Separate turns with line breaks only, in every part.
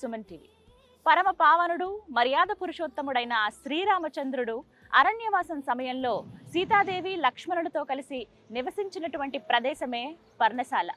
Suman TV. పరమ పావనుడు మర్యాద పురుషోత్తముడైన శ్రీరామచంద్రుడు అరణ్యవాసం సమయంలో సీతాదేవి లక్ష్మణుడితో కలిసి నివసించినటువంటి ప్రదేశమే పర్ణశాల.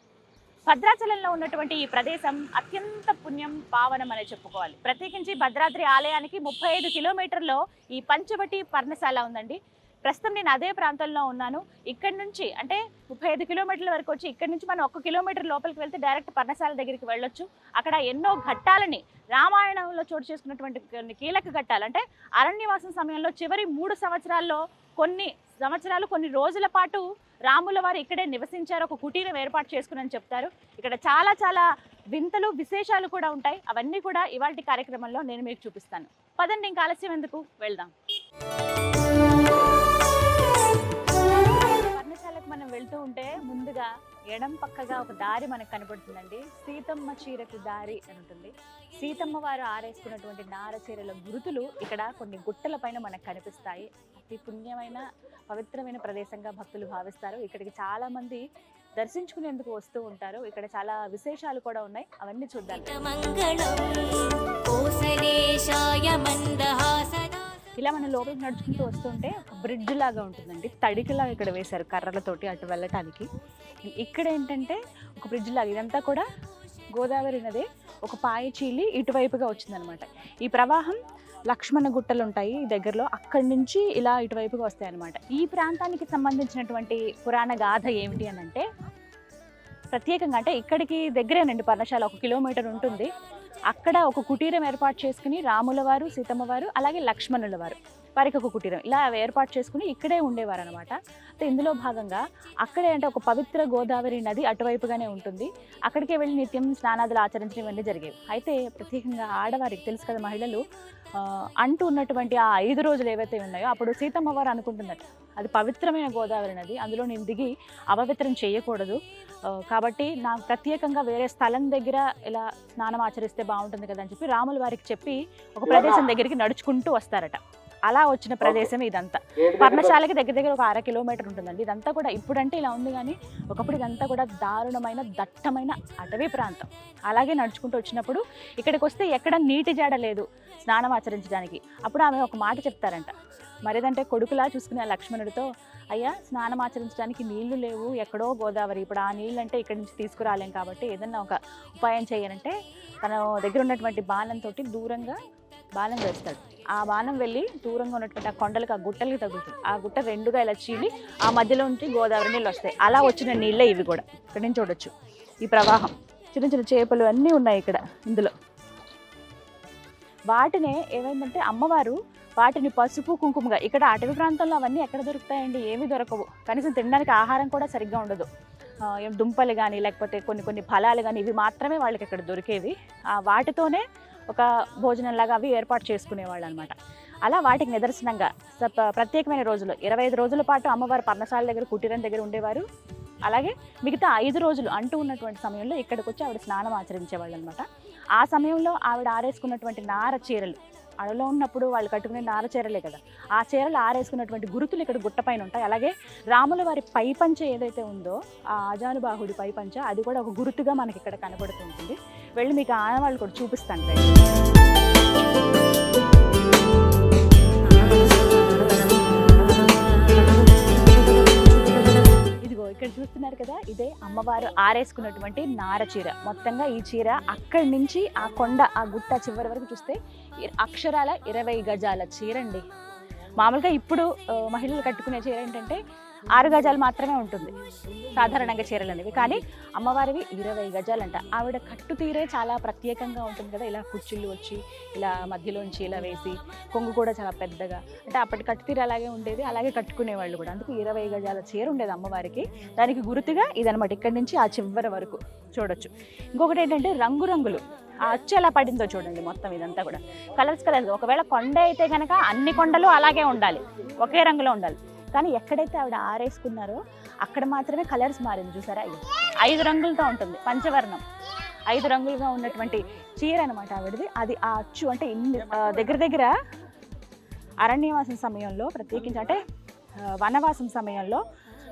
భద్రాచలంలో ఉన్నటువంటి ఈ ప్రదేశం అత్యంత పుణ్యం పావనం అనే చెప్పుకోవాలి. ప్రత్యేకించి భద్రాద్రి ఆలయానికి ముప్పై ఐదు కిలోమీటర్లో ఈ పంచవటి పర్ణశాల ఉందండి. ప్రస్తుతం నేను అదే ప్రాంతంలో ఉన్నాను. ఇక్కడ నుంచి అంటే ముప్పై ఐదు కిలోమీటర్ల వరకు వచ్చి ఇక్కడ నుంచి మనం ఒక కిలోమీటర్ లోపలికి వెళ్తే డైరెక్ట్ పర్ణశాల దగ్గరికి వెళ్ళొచ్చు. అక్కడ ఎన్నో ఘట్టాలని రామాయణంలో చోటు చేసుకున్నటువంటి కొన్ని కీలక ఘట్టాలు అంటే అరణ్యవాసం సమయంలో చివరి మూడు సంవత్సరాల్లో కొన్ని సంవత్సరాలు కొన్ని రోజుల పాటు రాముల వారు ఇక్కడే నివసించారు. ఒక కుటీరం ఏర్పాటు చేసుకుని చెప్తారు. ఇక్కడ చాలా చాలా వింతలు విశేషాలు కూడా ఉంటాయి. అవన్నీ కూడా ఇవాళ కార్యక్రమంలో నేను మీకు చూపిస్తాను. పదండి ఇంకా ఆలస్యం ఎందుకు? వెళ్దాం. ఎడం పక్కగా ఒక దారి మనకు కనబడుతుందండి. సీతమ్మ చీరకు దారి అని ఉంటుంది. సీతమ్మ వారు ఆరేసుకున్నటువంటి నార చీరల గురుతులు ఇక్కడ కొన్ని గుట్టల పైన మనకు కనిపిస్తాయి. అతి పుణ్యమైన పవిత్రమైన ప్రదేశంగా భక్తులు భావిస్తారు. ఇక్కడికి చాలా మంది దర్శించుకునేందుకు వస్తూ ఉంటారు. ఇక్కడ చాలా విశేషాలు కూడా ఉన్నాయి. అవన్నీ చూద్దాం.
మంగళం
ఇలా మనం లోపలికి నడుచుకుంటూ వస్తుంటే ఒక బ్రిడ్జ్ లాగా ఉంటుందండి. తడికిలా ఇక్కడ వేశారు కర్రలతోటి అటు వెళ్ళటానికి. ఇక్కడ ఏంటంటే ఒక బ్రిడ్జ్ లాగా ఇదంతా కూడా గోదావరి నదే ఒక పాయ చీలి ఇటువైపుగా వచ్చిందనమాట. ఈ ప్రవాహం లక్ష్మణ గుట్టలు ఉంటాయి ఈ దగ్గరలో అక్కడి నుంచి ఇలా ఇటువైపుగా వస్తాయన్నమాట ఈ ప్రాంతానికి సంబంధించినటువంటి పురాణ గాథ ఏమిటి అని అంటే ప్రత్యేకంగా అంటే ఇక్కడికి దగ్గరేనండి పర్ణశాల ఒక కిలోమీటర్ ఉంటుంది. అక్కడ ఒక కుటీరం ఏర్పాటు చేసుకుని రాముల వారు సీతమ్మ వారు అలాగే లక్ష్మణుల వారు వారికి ఒక కుటీరం ఇలా ఏర్పాటు చేసుకుని ఇక్కడే ఉండేవారు అనమాట అయితే ఇందులో భాగంగా అక్కడే అంటే ఒక పవిత్ర గోదావరి నది అటువైపుగానే ఉంటుంది. అక్కడికే వెళ్ళి నిత్యం స్నానాదులు ఆచరించడం ఇవన్నీ జరిగేవి. అయితే ప్రత్యేకంగా ఆడవారికి తెలుసు కదా మహిళలు అంటూ ఉన్నటువంటి ఆ ఐదు రోజులు ఏవైతే ఉన్నాయో అప్పుడు సీతమ్మ వారు అనుకుంటున్నట్టు అది పవిత్రమైన గోదావరి నది అందులో నేను దిగి అపవిత్రం చేయకూడదు. కాబట్టి నా ప్రత్యేకంగా వేరే స్థలం దగ్గర ఇలా స్నానం ఆచరిస్తే బాగుంటుంది కదా అని చెప్పి రాముల వారికి చెప్పి ఒక ప్రదేశం దగ్గరికి నడుచుకుంటూ వస్తారట. అలా వచ్చిన ప్రదేశం ఇదంతా. పర్ణశాలకి దగ్గర దగ్గర ఒక అర కిలోమీటర్ ఉంటుందండి. ఇదంతా కూడా ఇప్పుడంటే ఇలా ఉంది కానీ ఒకప్పుడు ఇదంతా కూడా దారుణమైన దట్టమైన అటవీ ప్రాంతం. అలాగే నడుచుకుంటూ వచ్చినప్పుడు ఇక్కడికి వస్తే ఎక్కడ నీటి జాడ లేదు స్నానం ఆచరించడానికి. అప్పుడు ఆమె ఒక మాట చెప్తారంట. మరిదంటే కొడుకులా చూసుకునే లక్ష్మణుడితో అయ్యా స్నానం ఆచరించడానికి నీళ్ళు లేవు ఎక్కడో గోదావరి. ఇప్పుడు ఆ నీళ్ళు అంటే ఇక్కడి నుంచి తీసుకురాలేం కాబట్టి ఏదన్నా ఒక ఉపాయం చేయాలంటే తన దగ్గర ఉన్నటువంటి బాణంతో దూరంగా బాణం వేస్తాడు. ఆ బాణం వెళ్ళి దూరంగా ఉన్నటువంటి ఆ కొండలకు ఆ గుట్టలకి తగులుతుంది. ఆ గుట్ట రెండుగా ఇలా చీలి ఆ మధ్యలో ఉంటే గోదావరి నీళ్ళు వస్తాయి. అలా వచ్చిన నీళ్ళే ఇవి కూడా. ఇక్కడ నుంచి చూడొచ్చు. ఈ ప్రవాహం. చిన్న చిన్న చేపలు అన్నీ ఉన్నాయి ఇక్కడ ఇందులో. వాటినే ఏమైందంటే అమ్మవారు వాటిని పసుపు కుంకుమగా ఇక్కడ అటవీ ప్రాంతంలో అవన్నీ ఎక్కడ దొరుకుతాయండి? ఏమీ దొరకవు. కనీసం తినడానికి ఆహారం కూడా సరిగ్గా ఉండదు. ఏం దుంపలు కానీ లేకపోతే కొన్ని కొన్ని ఫలాలు కానీ ఇవి మాత్రమే వాళ్ళకి ఇక్కడ దొరికేవి. ఆ వాటితోనే ఒక భోజనంలాగా అవి ఏర్పాటు చేసుకునేవాళ్ళు అనమాట అలా వాటికి నిదర్శనంగా ప్రత్యేకమైన రోజులు ఇరవై ఐదు రోజుల పాటు అమ్మవారు పర్ణశాల దగ్గర కుటీరం దగ్గర ఉండేవారు. అలాగే మిగతా ఐదు రోజులు అంటూ ఉన్నటువంటి సమయంలో ఇక్కడికి వచ్చి ఆవిడ స్నానం ఆచరించేవాళ్ళు అనమాట ఆ సమయంలో ఆవిడ ఆరేసుకున్నటువంటి నార చీరలు అడలో ఉన్నప్పుడు వాళ్ళు కట్టుకునే నార చీరలే కదా. ఆ చీరలు ఆరేసుకున్నటువంటి గురుతులు ఇక్కడ గుట్టపైన ఉంటాయి. అలాగే రాముల వారి పై పంచ ఏదైతే ఉందో ఆ ఆజానుబాహుడి పై పంచ అది కూడా ఒక గురుతుగా మనకి ఇక్కడ కనబడుతుంటుంది వెళ్ళి మీకు ఆనవాళ్ళు కూడా చూపిస్తాను ఇక్కడ చూస్తున్నారు కదా ఇదే అమ్మవారు ఆరేసుకున్నటువంటి నార చీర. మొత్తంగా ఈ చీర అక్కడి నుంచి ఆ కొండ ఆ గుట్ట చివరి వరకు చూస్తే అక్షరాల ఇరవై గజాల చీర అండి మామూలుగా ఇప్పుడు మహిళలు కట్టుకునే చీర ఏంటంటే ఆరు గజాలు మాత్రమే ఉంటుంది. సాధారణంగా చీరలు అనేవి. కానీ అమ్మవారివి ఇరవై గజాలంట. ఆవిడ కట్టు తీరే చాలా ప్రత్యేకంగా ఉంటుంది కదా. ఇలా కుర్చీలు వచ్చి ఇలా మధ్యలోంచి ఇలా వేసి కొంగు కూడా చాలా పెద్దగా. అంటే అప్పటి కట్టు తీరు అలాగే ఉండేది. అలాగే కట్టుకునేవాళ్ళు కూడా. అందుకు ఇరవై గజాల చీర ఉండేది అమ్మవారికి. దానికి గుర్తుగా ఇదనమాట ఇక్కడి నుంచి ఆ చివరి వరకు చూడొచ్చు. ఇంకొకటి ఏంటంటే రంగురంగులు. ఆ అచ్చు ఎలా పడిందో చూడండి మొత్తం ఇదంతా కూడా. కలర్స్ కలర్స్ ఒకవేళ కొండ అయితే కనుక అన్ని కొండలు అలాగే ఉండాలి. ఒకే రంగులో ఉండాలి. కానీ ఎక్కడైతే ఆవిడ ఆరేసుకున్నారో అక్కడ మాత్రమే కలర్స్ మారింది చూసారా? ఐదు రంగులతో ఉంటుంది పంచవర్ణం. ఐదు రంగులుగా ఉన్నటువంటి చీర అనమాట ఆవిడది. అది ఆ అచ్చు అంటే ఇన్ని దగ్గర దగ్గర అరణ్యవాసం సమయంలో ప్రత్యేకించి అంటే వనవాసం సమయంలో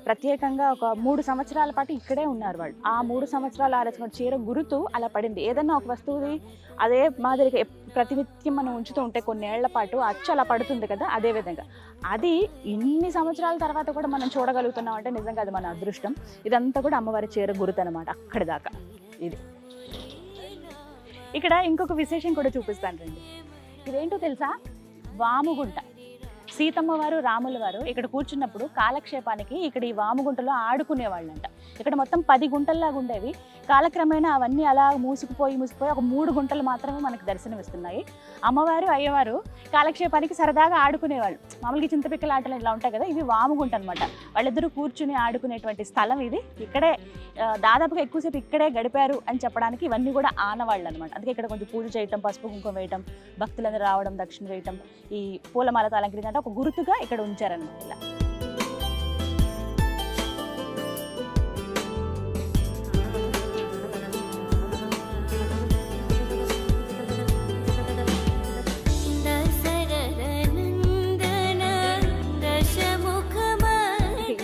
ప్రత్యేకంగా ఒక మూడు సంవత్సరాల పాటు ఇక్కడే ఉన్నారు వాళ్ళు. ఆ మూడు సంవత్సరాలు ఆరేసిన చీర గురుతు అలా పడింది. ఏదన్నా ఒక వస్తువుది అదే మాదిరిగా ప్రతినిత్యం మనం ఉంచుతూ ఉంటే కొన్నేళ్ళ పాటు అచ్చు అలా పడుతుంది కదా అదే విధంగా. అది ఇన్ని సంవత్సరాల తర్వాత కూడా మనం చూడగలుగుతున్నాం అంటే నిజంగా అది మన అదృష్టం. ఇదంతా కూడా అమ్మవారి చీర గురుతు అనమాట అక్కడి దాకా. ఇది. ఇక్కడ ఇంకొక విశేషం కూడా చూపిస్తాను రండి. ఇదేంటో తెలుసా? వాముగుంట సీతమ్మ వారు రాముల వారు ఇక్కడ కూర్చున్నప్పుడు కాలక్షేపానికి ఇక్కడ ఈ వాముగుంటలో ఆడుకునేవాళ్ళంట. ఇక్కడ మొత్తం పది గుంటల్లాగా ఉండేవి. కాలక్రమేణా అవన్నీ అలా మూసుకుపోయి మూసుకుపోయి ఒక మూడు గుంటలు మాత్రమే మనకు దర్శనమిస్తున్నాయి. అమ్మవారు అయ్యవారు కాలక్షేపానికి సరదాగా ఆడుకునేవాళ్ళు. మామూలుగా చింతపిక్కల ఆటలు ఇలా ఉంటాయి కదా ఇవి వాముగుంట అనమాట వాళ్ళిద్దరూ కూర్చుని ఆడుకునేటువంటి స్థలం ఇది. ఇక్కడే దాదాపుగా ఎక్కువసేపు ఇక్కడే గడిపారు అని చెప్పడానికి ఇవన్నీ కూడా ఆనవాళ్ళు అనమాట అందుకే ఇక్కడ కొంచెం పూజ చేయటం పసుపు కుంకుమ వేయటం భక్తులందరూ రావడం దక్షిణ వేయటం ఈ పూలమాలతో అలంకరించడం ఒక గుర్తుగా ఇక్కడ ఉంచారనమాట ఇలా.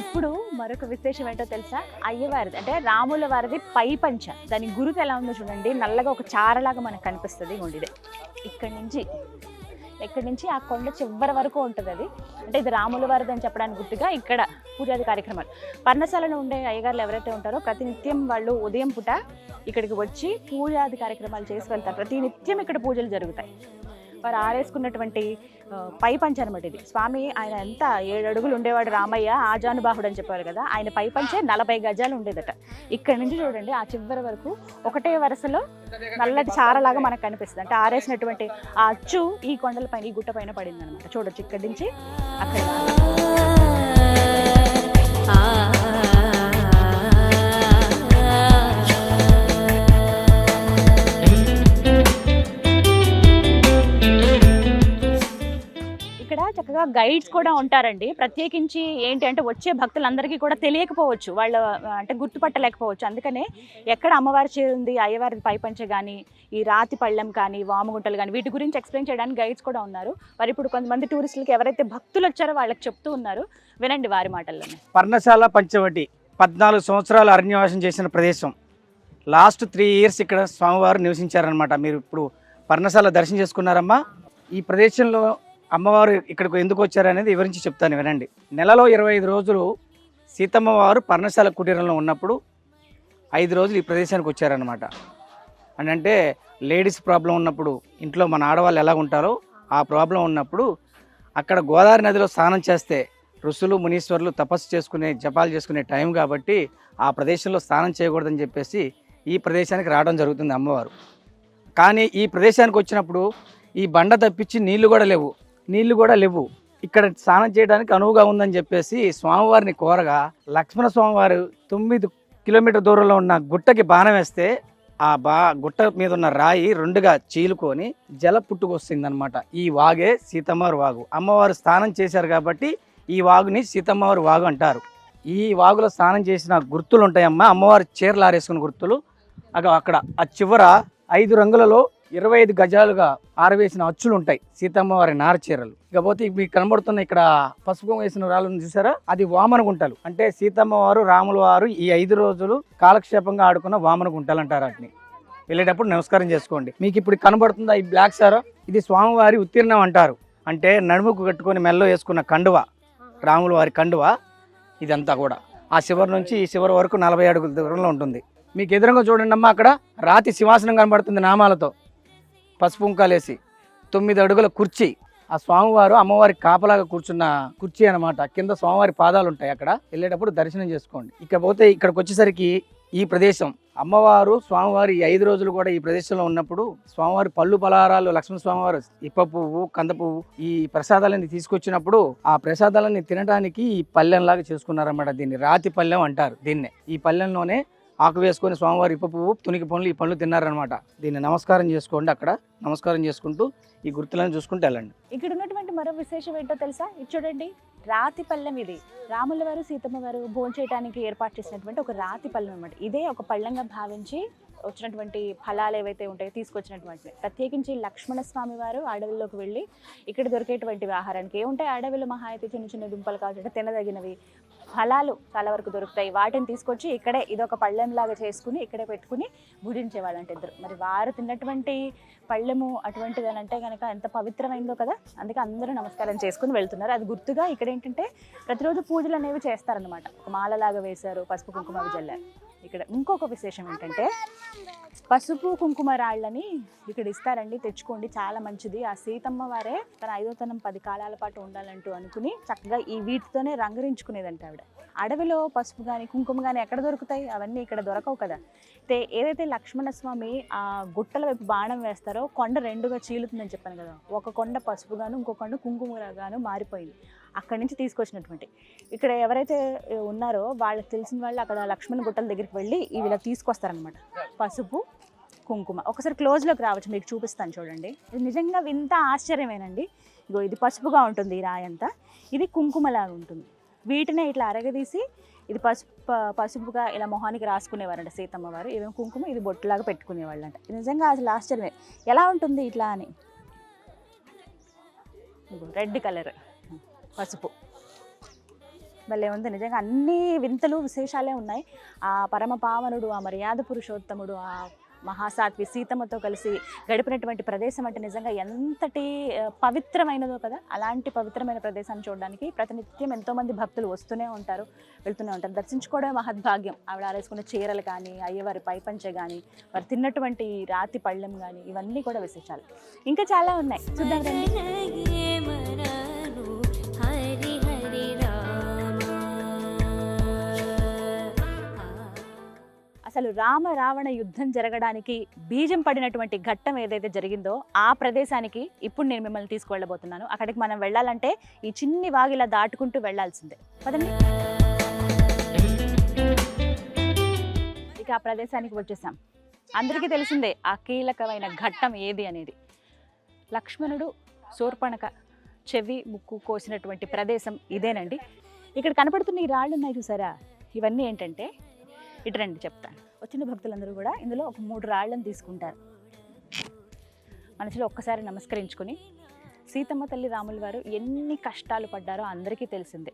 ఇప్పుడు మరొక విశేషం ఏంటో తెలుసా? అయ్యవారిది అంటే రాముల వారిది పై పంచ. దాని గురుతు ఎలా ఉందో చూడండి. నల్లగా ఒక చారలాగా మనకు కనిపిస్తుంది ఉండిదే ఇక్కడి నుంచి ఇక్కడి నుంచి? ఆ కొండ చివరి వరకు ఉంటుంది అది. అంటే ఇది రాముల వారిది అని చెప్పడానికి గుర్తుగా ఇక్కడ పూజాది కార్యక్రమాలు. పర్ణశాలలో ఉండే అయ్యగారులు ఎవరైతే ఉంటారో ప్రతినిత్యం వాళ్ళు ఉదయం పూట ఇక్కడికి వచ్చి పూజాది కార్యక్రమాలు చేసి వెళ్తారు. ప్రతి నిత్యం ఇక్కడ పూజలు జరుగుతాయి. వారు ఆరేసుకున్నటువంటి పై పంచ అనమాట ఇది. స్వామి ఆయన ఎంత ఏడు అడుగులు ఉండేవాడు రామయ్య ఆజానుబాహుడు అని చెప్పారు కదా ఆయన పై పంచే నలభై గజాలు ఉండేదట. ఇక్కడ నుంచి చూడండి ఆ చివరి వరకు ఒకటే వరుసలో నల్లటి చారలాగా మనకు కనిపిస్తుంది. అంటే ఆరేసినటువంటి ఆ అచ్చు ఈ కొండల పైన ఈ గుట్ట పైన పడింది అనమాట చూడొచ్చు ఇక్కడి నుంచి అక్కడ చక్కగా గైడ్స్ కూడా ఉంటారండి. ప్రత్యేకించి ఏంటి అంటే వచ్చే భక్తులందరికీ కూడా తెలియకపోవచ్చు. వాళ్ళు అంటే గుర్తుపట్టలేకపోవచ్చు. అందుకనే ఎక్కడ అమ్మవారి చేరుంది అయ్యవారి పైపంచ కానీ ఈ రాతి పళ్ళెం కానీ వాముగుంటలు కానీ వీటి గురించి ఎక్స్ప్లెయిన్ చేయడానికి గైడ్స్ కూడా ఉన్నారు. మరి ఇప్పుడు కొంతమంది టూరిస్టులకి ఎవరైతే భక్తులు వచ్చారో వాళ్ళకి చెప్తూ ఉన్నారు. వినండి వారి మాటల్లోనే
పర్ణశాల పంచవటి పద్నాలుగు సంవత్సరాలు అరణ్యవాసం చేసిన ప్రదేశం. లాస్ట్ త్రీ ఇయర్స్ ఇక్కడ స్వామివారు నివసించారనమాట మీరు ఇప్పుడు పర్ణశాల దర్శనం చేసుకున్నారమ్మా. ఈ ప్రదేశంలో అమ్మవారు ఇక్కడికి ఎందుకు వచ్చారనేది వివరించి చెప్తాను వినండి. నెలలో ఇరవై ఐదు రోజులు సీతమ్మ వారు పర్ణశాల కుటీరంలో ఉన్నప్పుడు ఐదు రోజులు ఈ ప్రదేశానికి వచ్చారనమాట అని అంటే లేడీస్ ప్రాబ్లం ఉన్నప్పుడు ఇంట్లో మన ఆడవాళ్ళు ఎలా ఉంటారో ఆ ప్రాబ్లం ఉన్నప్పుడు అక్కడ గోదావరి నదిలో స్నానం చేస్తే ఋషులు మునీశ్వరులు తపస్సు చేసుకునే జపాలు చేసుకునే టైం కాబట్టి ఆ ప్రదేశంలో స్నానం చేయకూడదని చెప్పేసి ఈ ప్రదేశానికి రావడం జరుగుతుంది అమ్మవారు. కానీ ఈ ప్రదేశానికి వచ్చినప్పుడు ఈ బండ తప్పించి నీళ్ళు కూడా లేవు. నీళ్ళు కూడా లేవు. ఇక్కడ స్నానం చేయడానికి అనువుగా ఉందని చెప్పేసి స్వామివారిని కోరగా లక్ష్మణ స్వామివారు తొమ్మిది కిలోమీటర్ దూరంలో ఉన్న గుట్టకి బాణం వేస్తే ఆ బా గుట్ట మీద ఉన్న రాయి రెండుగా చీలుకొని జల పుట్టుకొస్తుందన్నమాట. ఈ వాగే సీతమ్మవారి వాగు. అమ్మవారు స్నానం చేశారు కాబట్టి ఈ వాగుని సీతమ్మవారి వాగు అంటారు. ఈ వాగులో స్నానం చేసిన గుర్తులు ఉంటాయమ్మా. అమ్మవారి చీరలు ఆరేసుకున్న గుర్తులు. అగ అక్కడ ఆ చివర ఐదు రంగులలో ఇరవై ఐదు గజాలుగా ఆరవేసిన అచ్చులు ఉంటాయి సీతమ్మవారి నార చీరలు. ఇకపోతే మీకు కనబడుతున్న ఇక్కడ పసుపు వేసిన రాళ్ళను చూసారా? అది వామన గుంటలు. అంటే సీతమ్మ వారు రాముల వారు ఈ ఐదు రోజులు కాలక్షేపంగా ఆడుకున్న వామన గుంటలు అంటారు వాటిని. వెళ్ళేటప్పుడు నమస్కారం చేసుకోండి. మీకు ఇప్పుడు కనబడుతుందా ఈ బ్లాక్ సారా? ఇది స్వామివారి ఉత్తీర్ణం అంటారు. అంటే నడుముకు కట్టుకొని మెల్లో వేసుకున్న కండువ. రాముల వారి కండువ. ఇదంతా కూడా. ఆ శివరి నుంచి ఈ శివరి వరకు నలభై అడుగుల దూరంలో ఉంటుంది. మీకు ఎదురుగా చూడండి అమ్మా అక్కడ. రాతి సింహాసనం కనబడుతుంది నామాలతో. పసుపు కుంకాలేసి తొమ్మిది అడుగుల కుర్చీ. ఆ స్వామివారు అమ్మవారి కాపలాగా కూర్చున్న కుర్చీ అనమాట కింద స్వామివారి పాదాలు ఉంటాయి అక్కడ. వెళ్ళేటప్పుడు దర్శనం చేసుకోండి. ఇకపోతే ఇక్కడికి వచ్చేసరికి ఈ ప్రదేశం. అమ్మవారు స్వామివారి ఐదు రోజులు కూడా ఈ ప్రదేశంలో ఉన్నప్పుడు స్వామివారి పళ్ళు పలహారాలు లక్ష్మణ స్వామివారు ఇప్ప పువ్వు కంద పువ్వు ఈ ప్రసాదాలని తీసుకొచ్చినప్పుడు ఆ ప్రసాదాలని తినడానికి ఈ పల్లెంలాగా చేసుకున్నారన్నమాట దీన్ని. రాతి పల్లెం అంటారు దీన్నే. ఈ పల్లెంలోనే ఆకు వేసుకొని స్వామివారి ఇప్ప పువ్వు తునికి పనులు ఈ పనులు తిన్నారనమాట దీన్ని నమస్కారం చేసుకోండి అక్కడ. నమస్కారం చేసుకుంటూ ఈ గుర్తులను చూసుకుంటూ వెళ్ళండి.
ఇక్కడ ఉన్నటువంటి మరో విశేషం ఏంటో తెలుసా? ఇది చూడండి రాతి పళ్ళెం ఇది. రాముల వారు సీతమ్మ వారు భోంచేయడానికి ఏర్పాటు చేసినటువంటి ఒక రాతి పళ్ళెం అనమాట ఇదే ఒక పళ్ళంగా భావించి వచ్చినటువంటి ఫలాలు ఏవైతే ఉంటాయో తీసుకొచ్చినటువంటి ప్రత్యేకించి లక్ష్మణ స్వామి వారు అడవిలోకి వెళ్ళి ఇక్కడ దొరికేటువంటి ఆహారానికి. ఏముంటాయి? అడవిలో మహా అయితే చిన్న చిన్న దుంపలు కావచ్చు తినదగినవి ఫలాలు చాలా వరకు దొరుకుతాయి. వాటిని తీసుకొచ్చి ఇక్కడే ఇదొక పళ్ళెంలాగా చేసుకుని ఇక్కడే పెట్టుకుని భుజించేవాళ్ళు అంటే ఇద్దరు. మరి వారు తిన్నటువంటి పళ్ళెము అటువంటిది అని అంటే కనుక ఎంత పవిత్రమైందో కదా అందుకే అందరూ నమస్కారం చేసుకుని వెళ్తున్నారు. అది గుర్తుగా ఇక్కడ ఏంటంటే ప్రతిరోజు పూజలు అనేవి చేస్తారనమాట ఒక మాలలాగా వేశారు పసుపు కుంకుమ జల్లారు. ఇక్కడ ఇంకొక విశేషం ఏంటంటే పసుపు కుంకుమ రాళ్ళని ఇక్కడ ఇస్తారండి తెచ్చుకోండి. చాలా మంచిది. ఆ సీతమ్మ వారే తన ఐదోతనం పది కాలాల పాటు ఉండాలంటూ అనుకుని చక్కగా ఈ వీటితోనే రంగరించుకునేదంట ఆవిడ. అడవిలో పసుపు కానీ కుంకుమ కానీ ఎక్కడ దొరుకుతాయి? అవన్నీ ఇక్కడ దొరకవు కదా. అయితే ఏదైతే లక్ష్మణ స్వామి ఆ గుట్టల వైపు బాణం వేస్తారో కొండ రెండుగా చీలుతుందని చెప్పాను కదా. ఒక కొండ పసుపుగాను ఇంకో కొండ కుంకుమగాను మారిపోయింది. అక్కడి నుంచి తీసుకొచ్చినటువంటి. ఇక్కడ ఎవరైతే ఉన్నారో వాళ్ళకి తెలిసిన వాళ్ళు అక్కడ లక్ష్మణ గుట్టల దగ్గరికి వెళ్ళి ఇవి ఇలా తీసుకొస్తారనమాట పసుపు కుంకుమ. ఒకసారి క్లోజ్లోకి రావచ్చు మీకు చూపిస్తాను చూడండి. ఇది నిజంగా వింత ఆశ్చర్యమేనండి. ఇగో ఇది పసుపుగా ఉంటుంది ఈ రాయి అంతా. ఇది కుంకుమలాగా ఉంటుంది. వీటినే ఇట్లా అరగదీసి ఇది పసుపు పసుపుగా ఇలా మొహానికి రాసుకునేవారంట సీతమ్మ వారు. ఇదేమో కుంకుమ? ఇది బొట్టులాగా పెట్టుకునేవాళ్ళంట. ఇది నిజంగా అసలు ఆశ్చర్యమే. ఎలా ఉంటుంది ఇట్లా అని? Red colour. పసుపు. భలే ఉంది. నిజంగా అన్ని వింతలు విశేషాలే ఉన్నాయి. ఆ పరమ పావనుడు ఆ మర్యాద పురుషోత్తముడు ఆ మహాసాత్వి సీతమ్మతో కలిసి గడిపినటువంటి ప్రదేశం అంటే నిజంగా ఎంతటి పవిత్రమైనదో కదా అలాంటి పవిత్రమైన ప్రదేశాన్ని చూడడానికి ప్రతినిత్యం ఎంతోమంది భక్తులు వస్తూనే ఉంటారు వెళ్తూనే ఉంటారు. దర్శించుకోవడం మహద్భాగ్యం. ఆవిడ ఆరేసుకున్న చీరలు కానీ అయ్యవారి పైపంచ కానీ వారు తిన్నటువంటి రాతి పళ్ళెం కానీ ఇవన్నీ కూడా విశేషాలు. ఇంకా చాలా ఉన్నాయి. చూద్దాం అసలు రామ రావణ యుద్ధం జరగడానికి బీజం పడినటువంటి ఘట్టం ఏదైతే జరిగిందో ఆ ప్రదేశానికి ఇప్పుడు నేను మిమ్మల్ని తీసుకువెళ్ళబోతున్నాను. అక్కడికి మనం వెళ్ళాలంటే ఈ చిన్ని వాగిలా దాటుకుంటూ వెళ్ళాల్సిందే. పదండి. ఇక ఆ ప్రదేశానికి వచ్చేసాం. అందరికీ తెలిసిందే ఆ కీలకమైన ఘట్టం ఏది అనేది. లక్ష్మణుడు శూర్పణక చెవి ముక్కు కోసినటువంటి ప్రదేశం ఇదేనండి. ఇక్కడ కనపడుతున్న ఈ రాళ్ళు ఉన్నాయి చూసారా? ఇవన్నీ ఏంటంటే ఇటు రండి చెప్తాను. వచ్చిన భక్తులందరూ కూడా ఇందులో ఒక మూడు రాళ్ళని తీసుకుంటారు. మనసులో ఒక్కసారి నమస్కరించుకొని సీతమ్మ తల్లి రాముల వారు ఎన్ని కష్టాలు పడ్డారో అందరికీ తెలిసిందే.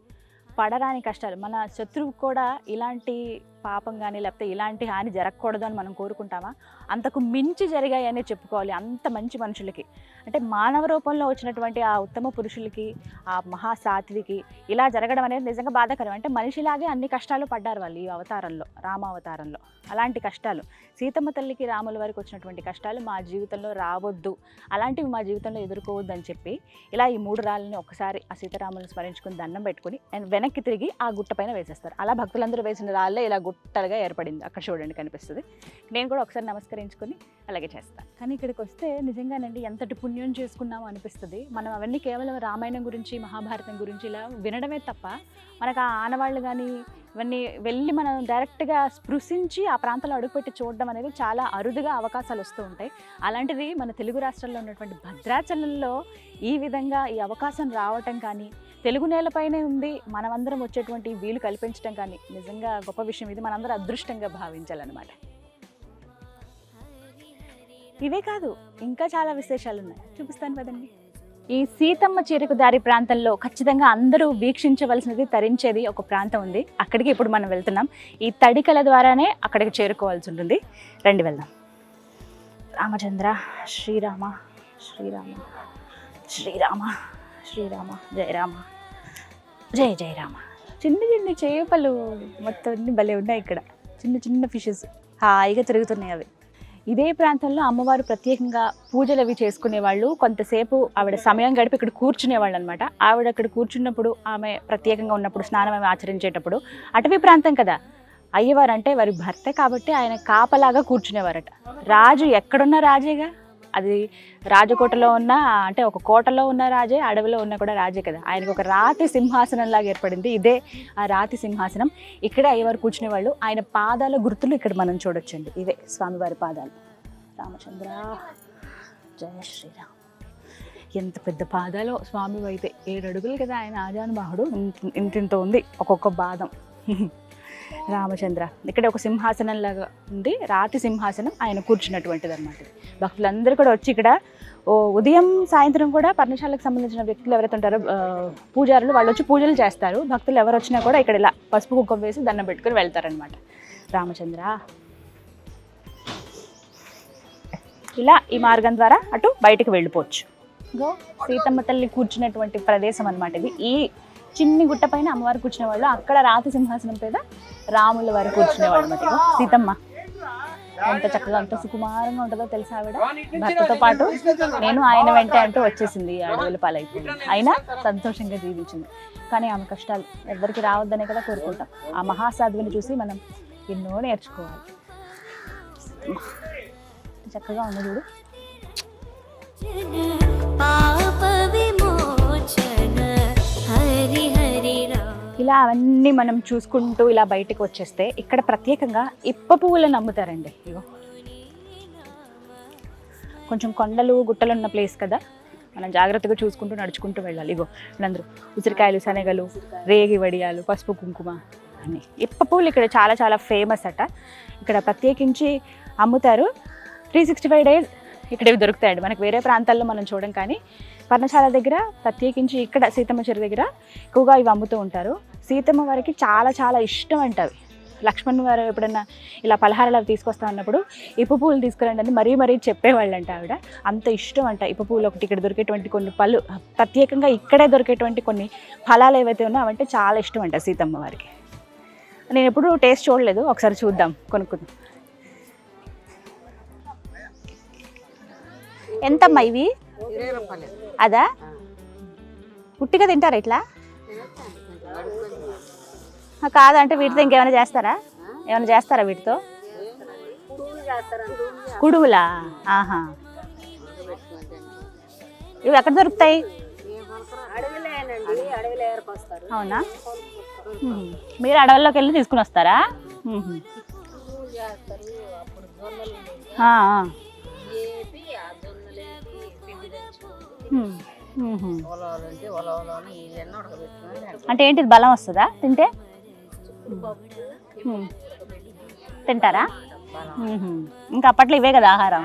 పడరాని కష్టాలు. మన శత్రువు కూడా ఇలాంటి పాపం కానీ లేకపోతే ఇలాంటి హాని జరగకూడదు అని మనం కోరుకుంటామా? అంతకు మించి జరిగాయనే చెప్పుకోవాలి అంత మంచి మనుషులకి. అంటే మానవ రూపంలో వచ్చినటువంటి ఆ ఉత్తమ పురుషులకి ఆ మహాసాత్వికి ఇలా జరగడం అనేది నిజంగా బాధాకరం. అంటే మనిషిలాగే అన్ని కష్టాలు పడ్డారు వాళ్ళు ఈ అవతారంలో రామావతారంలో. అలాంటి కష్టాలు. సీతమ్మ తల్లికి రాముల వారికి వచ్చినటువంటి కష్టాలు మా జీవితంలో రావద్దు. అలాంటివి మా జీవితంలో ఎదుర్కోవద్దు అని చెప్పి ఇలా ఈ మూడు రాళ్ళని ఒకసారి ఆ సీతారాములను స్మరించుకుని దండం పెట్టుకుని వెనక్కి తిరిగి ఆ గుట్ట పైన వేసేస్తారు. అలా భక్తులందరూ వేసిన రాళ్ళే ఇలా గుట్టలుగా ఏర్పడింది. అక్కడ చూడండి కనిపిస్తుంది. నేను కూడా ఒకసారి నమస్కరించుకొని అలాగే చేస్తాను. కానీ ఇక్కడికి వస్తే నిజంగానండి ఎంతటి పుణ్యం చేసుకున్నామో అనిపిస్తుంది. మనం అవన్నీ కేవలం రామాయణం గురించి మహాభారతం గురించి ఇలా వినడమే తప్ప మనకు ఆ ఆనవాళ్ళు కానీ ఇవన్నీ వెళ్ళి మనం డైరెక్ట్గా స్పృశించి ఆ ప్రాంతంలో అడుగుపెట్టి చూడడం అనేది చాలా అరుదుగా అవకాశాలు వస్తూ ఉంటాయి. అలాంటిది మన తెలుగు రాష్ట్రాల్లో ఉన్నటువంటి భద్రాచలంలో ఈ విధంగా ఈ అవకాశం రావటం కానీ తెలుగు నేలపైనే ఉంది మనమందరం వచ్చేటువంటి వీలు కల్పించడం కానీ నిజంగా గొప్ప విషయం. ఇది మనందరం అదృష్టంగా భావించాలన్నమాట. ఇవే కాదు ఇంకా చాలా విశేషాలు ఉన్నాయి చూపిస్తాను కదండి. ఈ సీతమ్మ చీరకు దారి ప్రాంతంలో ఖచ్చితంగా అందరూ వీక్షించవలసినది తరించేది ఒక ప్రాంతం ఉంది. అక్కడికి ఇప్పుడు మనం వెళ్తున్నాం. ఈ తడికల ద్వారానే అక్కడికి చేరుకోవాల్సి ఉంటుంది. రండి వెళ్దాం. రామచంద్ర శ్రీరామ శ్రీరామ శ్రీరామ శ్రీరామ జయరామ జయ జయరామ చిన్న చిన్న చేపలు మొత్తం అన్ని భలే ఉన్నాయి ఇక్కడ. చిన్న చిన్న ఫిషెస్ హాయిగా తిరుగుతున్నాయి అవి. ఇదే ప్రాంతంలో అమ్మవారు ప్రత్యేకంగా పూజలు అవి చేసుకునేవాళ్ళు. కొంతసేపు ఆవిడ సమయం గడిపి ఇక్కడ కూర్చునేవాళ్ళు అనమాట ఆవిడ అక్కడ కూర్చున్నప్పుడు ఆమె ప్రత్యేకంగా ఉన్నప్పుడు స్నానం ఆమె ఆచరించేటప్పుడు అటవీ ప్రాంతం కదా. అయ్యవారు అంటే వారి భర్త కాబట్టి ఆయన కాపలాగా కూర్చునేవారట. రాజు ఎక్కడున్న రాజేగా? అది రాజకోటలో ఉన్న అంటే ఒక కోటలో ఉన్న రాజే అడవిలో ఉన్న కూడా రాజే కదా. ఆయనకు ఒక రాతి సింహాసనం లాగా ఏర్పడింది. ఇదే ఆ రాతి సింహాసనం. ఇక్కడే అయ్యవారు కూర్చునేవాళ్ళు. ఆయన పాదాల గుర్తులు ఇక్కడ మనం చూడొచ్చండి. ఇవే స్వామివారి పాదాలు. రామచంద్ర. జయ శ్రీరామ్. ఎంత పెద్ద పాదాలో స్వామి అయితే ఏడు అడుగులు కదా ఆయన ఆజానుబాహుడు. ఇంత ఇంత ఉంది ఒక్కొక్క పాదం. రామచంద్ర. ఇక్కడ ఒక సింహాసనం లాగా ఉంది. రాతి సింహాసనం ఆయన కూర్చున్నటువంటిది అనమాట భక్తులందరూ కూడా వచ్చి ఇక్కడ ఓ ఉదయం సాయంత్రం కూడా పర్ణశాలకు సంబంధించిన వ్యక్తులు ఎవరైతే ఉంటారో పూజారులు వాళ్ళు వచ్చి పూజలు చేస్తారు. భక్తులు ఎవరు వచ్చినా కూడా ఇక్కడ ఇలా పసుపు కుంకుమ వేసి దండం పెట్టుకుని వెళ్తారనమాట రామచంద్ర. ఇలా ఈ మార్గం ద్వారా అటు బయటకు వెళ్ళిపోవచ్చు. గో. సీతమ్మ తల్లి కూర్చున్నటువంటి ప్రదేశం అనమాట ఇది. ఈ చిన్ని గుట్ట పైన అమ్మవారు కూర్చునే వాళ్ళు అక్కడ రాతి సింహాసనం మీద రాముల వారు కూర్చునేవాళ్ళు అనమాట సీతమ్మ. ఎంత చక్కగా అంత సుకుమారంగా ఉంటుందో తెలుసా ఆవిడ? భర్తతో పాటు నేను ఆయన వెంటే అంటూ వచ్చేసింది ఈ అడవుల పాలైపోయింది అయినా సంతోషంగా జీవించింది. కానీ ఆమె కష్టాలు ఎవ్వరికి రావద్దనే కదా కోరుకుంటాం. ఆ మహాసాధువుని చూసి మనం ఎన్నో నేర్చుకోవాలి. చక్కగా ఉంది చూడు.
పాప విమోచన
ఇలా అవన్నీ మనం చూసుకుంటూ ఇలా బయటకు వచ్చేస్తే ఇక్కడ ప్రత్యేకంగా ఇప్ప పువ్వులను అమ్ముతారండి ఇగో. కొంచెం కొండలు గుట్టలు ఉన్న ప్లేస్ కదా. మనం జాగ్రత్తగా చూసుకుంటూ నడుచుకుంటూ వెళ్ళాలి. ఇగో అందరూ ఉసిరికాయలు శనగలు రేగి వడియాలు పసుపు కుంకుమ అని. ఇప్ప పువ్వులు ఇక్కడ చాలా చాలా ఫేమస్ అట. ఇక్కడ ప్రత్యేకించి అమ్ముతారు. త్రీ సిక్స్టీ ఫైవ్ డేస్ ఇక్కడ ఇవి దొరుకుతాయండి. మనకు వేరే ప్రాంతాల్లో మనం చూడం కానీ పర్ణశాల దగ్గర ప్రత్యేకించి ఇక్కడ సీతమ్మ చెరువు దగ్గర ఎక్కువగా ఇవి అమ్ముతూ ఉంటారు. సీతమ్మ వారికి చాలా చాలా ఇష్టం అంటవి లక్ష్మణ్ గారు ఎప్పుడన్నా ఇలా పలహారాలు అవి తీసుకొస్తా అన్నప్పుడు ఇప్పు పూలు తీసుకురండి అని మరీ మరీ చెప్పేవాళ్ళంట ఆవిడ. అంత ఇష్టం అంట ఇప్పు పూలు ఒకటి ఇక్కడ దొరికేటువంటి కొన్ని పళ్ళు ప్రత్యేకంగా ఇక్కడే దొరికేటువంటి కొన్ని ఫలాలు ఏవైతే ఉన్నాయో అవంటే చాలా ఇష్టం అంట సీతమ్మ వారికి. నేను ఎప్పుడు టేస్ట్ చూడలేదు. ఒకసారి చూద్దాం. కొనుక్కుందాం. ఎంతమ్మా ఇవి? అదా? ఉట్టిగా తింటారా ఇట్లా? కాదంటే వీటితో ఇంకేమైనా చేస్తారా? ఏమైనా చేస్తారా వీటితో? కుడువులా ఆహా. ఇవి ఎక్కడ దొరుకుతాయి? అవునా. మీరు అడవుల్లోకి వెళ్ళి తీసుకుని వస్తారా అంటే ఏంటిది? బలం వస్తుందా? తింటే. తింటారా. ఇంకా అప్పట్లో ఇవే కదా ఆహారం.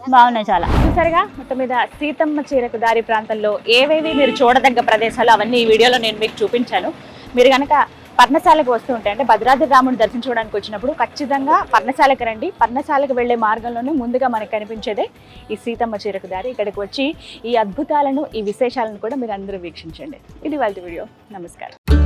బాగున్నాయి చాలా. చూసారుగా? మొత్తం మీద సీతమ్మ చీరకు దారి ప్రాంతంలో ఏవేవి మీరు చూడదగ్గ ప్రదేశాలు అవన్నీ ఈ వీడియోలో నేను మీకు చూపించాను. మీరు కనుక పర్ణశాలకు వస్తూ ఉంటాయి. అంటే భద్రాద్రి రాముని దర్శించుకోవడానికి వచ్చినప్పుడు ఖచ్చితంగా పర్ణశాలకు రండి. పర్ణశాలకు వెళ్ళే మార్గంలోనే ముందుగా మనకు కనిపించేదే ఈ సీతమ్మ చీరకు దారి. ఇక్కడికి వచ్చి ఈ అద్భుతాలను ఈ విశేషాలను కూడా మీరు అందరూ వీక్షించండి. ఇది వాళ్ళ వీడియో. నమస్కారం.